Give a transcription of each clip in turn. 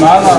బాగా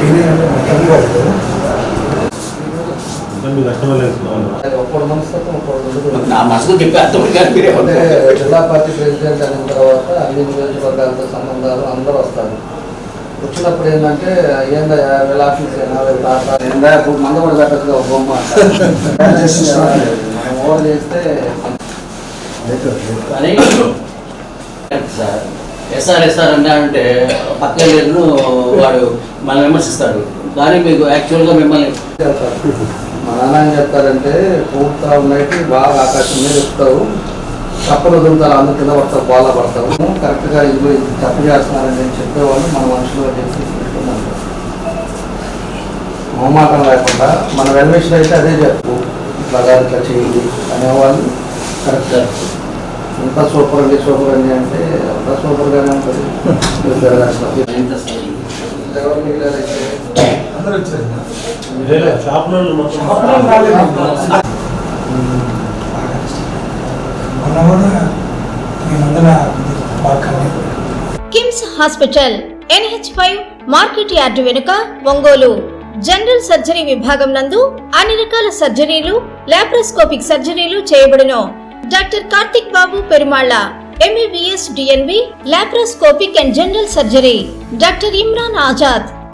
얘네는 경기가 있거든. జిల్లా party president అయిన తర్వాత అన్ని నియోజకవర్గాలతో సంబంధాలు అందరూ వస్తారు. వచ్చినప్పుడు ఏంటంటే ఏందా వీళ్ళ ఆఫీస్ ఏందా ఇప్పుడు మంద కూడా పెట్టచ్చు ఒక బొమ్మ ఓవర్ చేస్తే కానీ సార్ ఎస్ఆర్ ఎస్ఆర్ అన్నా అంటే పక్క లేదు వాడు మనల్ని విమర్శిస్తాడు కానీ మీకు యాక్చువల్గా మిమ్మల్ని మా నాన్న ఏం చెప్తారంటే పూర్తా ఉన్నట్టు బాగా ఆకాశం మీద ఎక్కుతారు తప్పలు వదులుతారు అందరు కింద పడతారు బాగా పడతారు కరెక్ట్గా ఇది ఇది తప్పు చేస్తున్నారని నేను చెప్పేవాళ్ళు మన మనుషులు చెప్పి మొహమాటం లేకుండా మన వెల్విషన్ అయితే అదే చెప్పు. ఇట్లా ఇట్లా చేయండి అనేవాళ్ళు కరెక్ట్ ఇంత సూపర్ అండి సూపర్ అండి అంటే అంత సూపర్గానే ఉంటుంది. ఎంత ఎవరు మిగిలారైతే KIMS hospital NH five market yard వెనుక ఒంగోలు. జనరల్ సర్జరీ విభాగం నందు అన్ని రకాల సర్జరీలు లాప్రోస్కోపిక్ సర్జరీలు చేయబడును. Doctor Karthik Babu Perumalla MBBS DNB laparoscopic and general surgery doctor Imran Azad.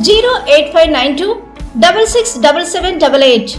zero eight five nine two double six double seven double eight